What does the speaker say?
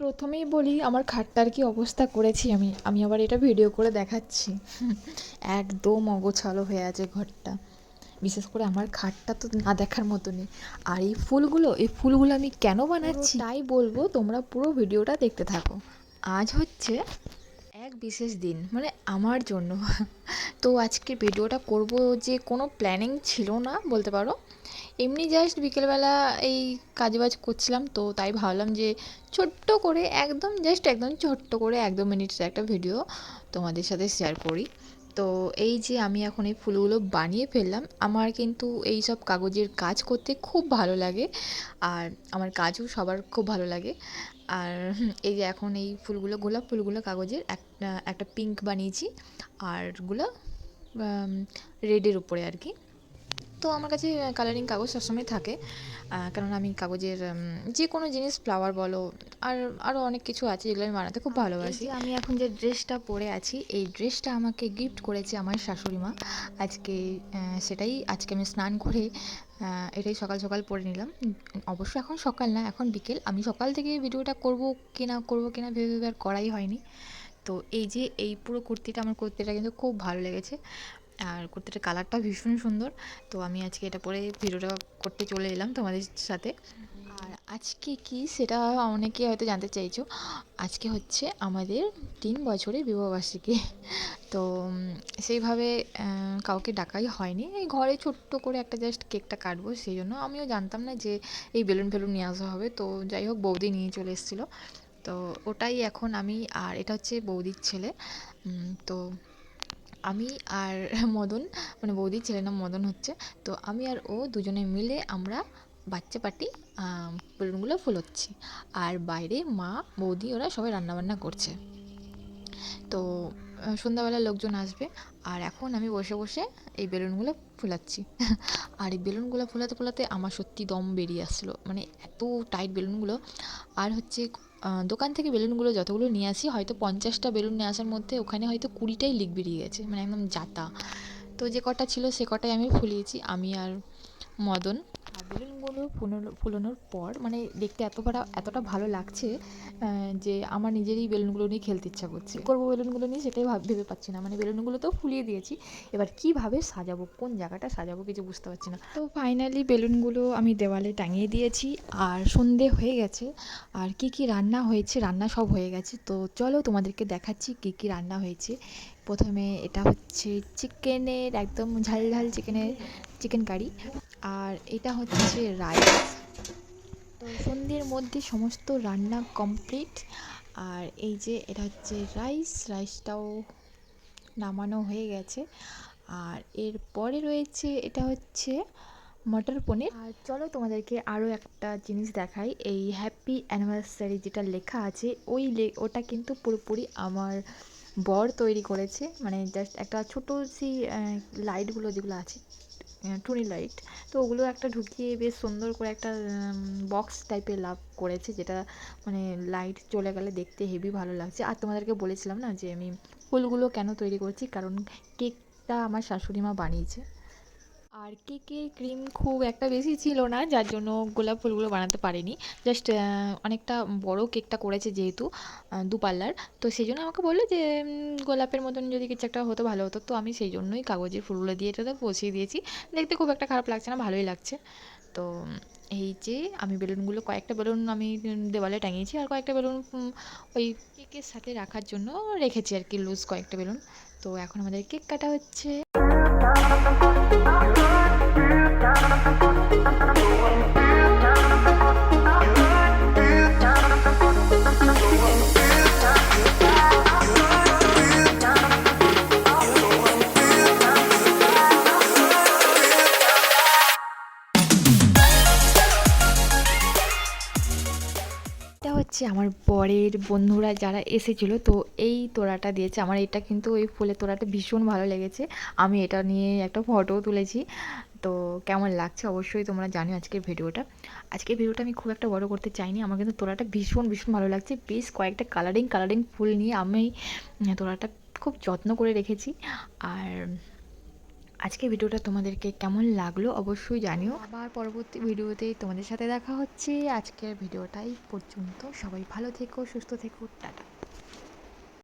প্রথমেই বলি, আমার খাটটার কি অবস্থা করেছি আমি। আমি আবার এটা ভিডিও করে দেখাচ্ছি। একদম অগোছালো হয়ে আছে ঘরটা। বিশেষ করে আমার খাটটা তো না দেখার মতনই। আর এই ফুলগুলো এই ফুলগুলো আমি কেন বানাচ্ছি? তাই বলব, তোমরা পুরো ভিডিওটা দেখতে থাকো। আজ হচ্ছে এক বিশেষ দিন মানে আমার জন্য। তো আজকে ভিডিওটা করব যে কোনো প্ল্যানিং ছিল না, বলতে পারো? এমনি জাস্ট বিকেলবেলা এই কাজবাজ করছিলাম তো তাই ভাবলাম যে ছোট্ট করে একদম জাস্ট একদম ছোট্ট করে একদম মিনিটের একটা ভিডিও তোমাদের সাথে শেয়ার করি। তো এই যে আমি এখন এই ফুলগুলো বানিয়ে ফেললাম, আমার কিন্তু এই সব কাগজের কাজ করতে খুব ভালো লাগে আর আমার কাজও সবার খুব ভালো লাগে। আর এই যে এখন এই ফুলগুলো, গোলাপ ফুলগুলো কাগজের একটা একটা পিঙ্ক বানিয়েছি আর আরগুলো রেডের উপরে আর কি। তো আমার কাছে কালারিং কাগজ সবসময় থাকে। কারণ আমি কাগজের যে কোনো জিনিস ফ্লাওয়ার বলো আর আরও অনেক কিছু আছে যেগুলো আমি বানাতে খুব ভালোবাসি। আমি এখন যে ড্রেসটা পরে আছি এই ড্রেসটা আমাকে গিফট করেছে আমার শাশুড়ি মা। আজকে সেটাই আজকে আমি স্নান করে এটাই সকাল সকাল পরে নিলাম। অবশ্য এখন সকাল না এখন বিকেল। আমি সকাল থেকে ভিডিওটা করব কি না করব কি না ভেবে ভেবে আর করাই হয়নি। তো এই যে এই পুরো কুর্তিটা আমার কুর্তিটা কিন্তু খুব ভালো লেগেছে। আর কুর্তিটার কালারটা ভীষণ সুন্দর। তো আমি আজকে এটা পরে ভিডিওটা করতে চলে এলাম তোমাদের সাথে। আর আজকে কি সেটা অনেকে হয়তো জানতে চাইছো। আজকে হচ্ছে আমাদের তিন বছরের বিবাহবার্ষিকী তো সেইভাবে কাউকে ডাকাই হয়নি। এই ঘরে ছোট্ট করে একটা জাস্ট কেকটা কাটবো, সেই জন্য আমিও জানতাম না যে এই বেলুন ফেলুন নিয়ে আসা হবে। তো যাই হোক, বৌদি নিয়ে চলে এসেছিল। তো ওটাই এখন আমি, আর এটা হচ্ছে বৌদির ছেলে। তো আমি আর মদন মানে বৌদির ছেলে নাম মদন হচ্ছে। তো আমি আর ও দুজনে মিলে আমরা বাচ্চা পার্টি বেলুনগুলো ফুলোচ্ছি। আর বাইরে মা, বৌদি ওরা সবাই রান্নাবান্না করছে। তো সন্ধ্যাবেলা লোকজন আসবে। আর এখন আমি বসে বসে এই বেলুনগুলো ফুলাচ্ছি। আর এই বেলুনগুলো ফোলাতে ফোলাতে আমার সত্যি দম বেরিয়ে আসছিল। মানে এত টাইট বেলুনগুলো। আর হচ্ছে দোকান থেকে বেলুনগুলো যতগুলো নিয়ে আসি, হয়তো পঞ্চাশটা বেলুন নিয়ে আসার মধ্যে ওখানে হয়তো কুড়িটাই লিক বেরিয়ে গেছে। মানে একদম জাতা তো যে কটা ছিল, সে কটাই আমি ফুলিয়েছি। আমি আর মদন। বেলুনগুলো ফুলানো ফুলানোর পর মানে দেখতে এতটা এতটা ভালো লাগছে যে আমার নিজেরই বেলুনগুলো নিয়ে খেলতে ইচ্ছা করছে। করব বেলুনগুলো নিয়ে সেটাই ভাব, ভেবে পাচ্ছি না। মানে বেলুনগুলো তো ফুলিয়ে দিয়েছি। এবার কীভাবে সাজাবো, কোন জায়গাটা সাজাবো কিছু বুঝতে পারছি না। তো ফাইনালি বেলুনগুলো আমি দেওয়ালে টাঙিয়ে দিয়েছি। আর সন্ধে হয়ে গেছে। আর কি কি রান্না হয়েছে, রান্না সব হয়ে গেছে। তো চলো তোমাদেরকে দেখাচ্ছি কি কি রান্না হয়েছে। প্রথমে এটা হচ্ছে চিকেনের, একদম ঝাল ঝাল চিকেনের, চিকেন কারি। আর এটা হচ্ছে রাইস। তো সন্ধ্যের মধ্যে সমস্ত রান্না কমপ্লিট। আর এই যে এটা হচ্ছে রাইস, রাইসটাও নামানো হয়ে গেছে। আর এর পরে রয়েছে এটা হচ্ছে মটর পনির। আর চলো তোমাদেরকে আরও একটা জিনিস দেখাই। এই হ্যাপি অ্যানিভার্সারি যেটা লেখা আছে, ওই ওটা কিন্তু পুরোপুরি আমার বর তৈরি করেছে। মানে জাস্ট একটা ছোটো সেই লাইটগুলো যেগুলো আছে। টুনি লাইট। তো ওগুলো একটা ঢুকিয়ে বেশ সুন্দর করে একটা বক্স টাইপের লাভ করেছে, যেটা মানে লাইট চলে গেলে দেখতে হেভি ভালো লাগছে। আর তোমাদেরকে বলেছিলাম না যে আমি ফুলগুলো কেন তৈরি করছি? কারণ কেকটা আমার শাশুড়ি মা বানিয়েছে। আর কেকের ক্রিম খুব একটা বেশি ছিল না যার জন্য গোলাপ ফুলগুলো বানাতে পারিনি। জাস্ট অনেকটা বড় কেকটা করেছে যেহেতু আহ, দু পাল্লার। তো সেই জন্য আমাকে বলল যে গোলাপের মতন যদি কিছু একটা হতো ভালো হতো। তো আমি সেই জন্যই কাগজের ফুলগুলো দিয়ে এটাতে বসিয়ে দিয়েছি। দেখতে খুব একটা খারাপ লাগছে না ভালোই লাগছে। তো এই যে আমি বেলুনগুলো কয়েকটা বেলুন আমি দেওয়ালে টাঙিয়েছি আর কয়েকটা বেলুন ওই কেকের সাথে রাখার জন্য রেখেছি আর কি লুজ কয়েকটা বেলুন। তো এখন আমাদের কেক কাটা হচ্ছে। হচ্ছে আমার বরের বন্ধুরা যারা এসেছিল, তো এই তোড়াটা দিয়েছে। আমার এটা কিন্তু ওই ফুলের তোড়াটা ভীষণ ভালো লেগেছে। আমি এটা নিয়ে একটা ফটোও তুলেছি। তো কেমন লাগছে অবশ্যই তোমরা জানো আজকের ভিডিওটা। আজকের ভিডিওটা আমি খুব একটা বড় করতে চাইনি, আমার কিন্তু তোলাটা ভীষণ ভীষণ ভালো লাগছে। বেশ কয়েকটা কালারিং কালারিং ফুল নিয়ে আমি তোলাটা খুব যত্ন করে রেখেছি। আর আজকে ভিডিওটা তোমাদেরকে কেমন লাগল অবশ্যই জানিও। আবার পরবর্তী ভিডিওতে তোমাদের সাথে দেখা হচ্ছে। আজকের ভিডিওটাই পর্যন্ত। সবাই ভালো থেকো, সুস্থ থেকো। টাটা।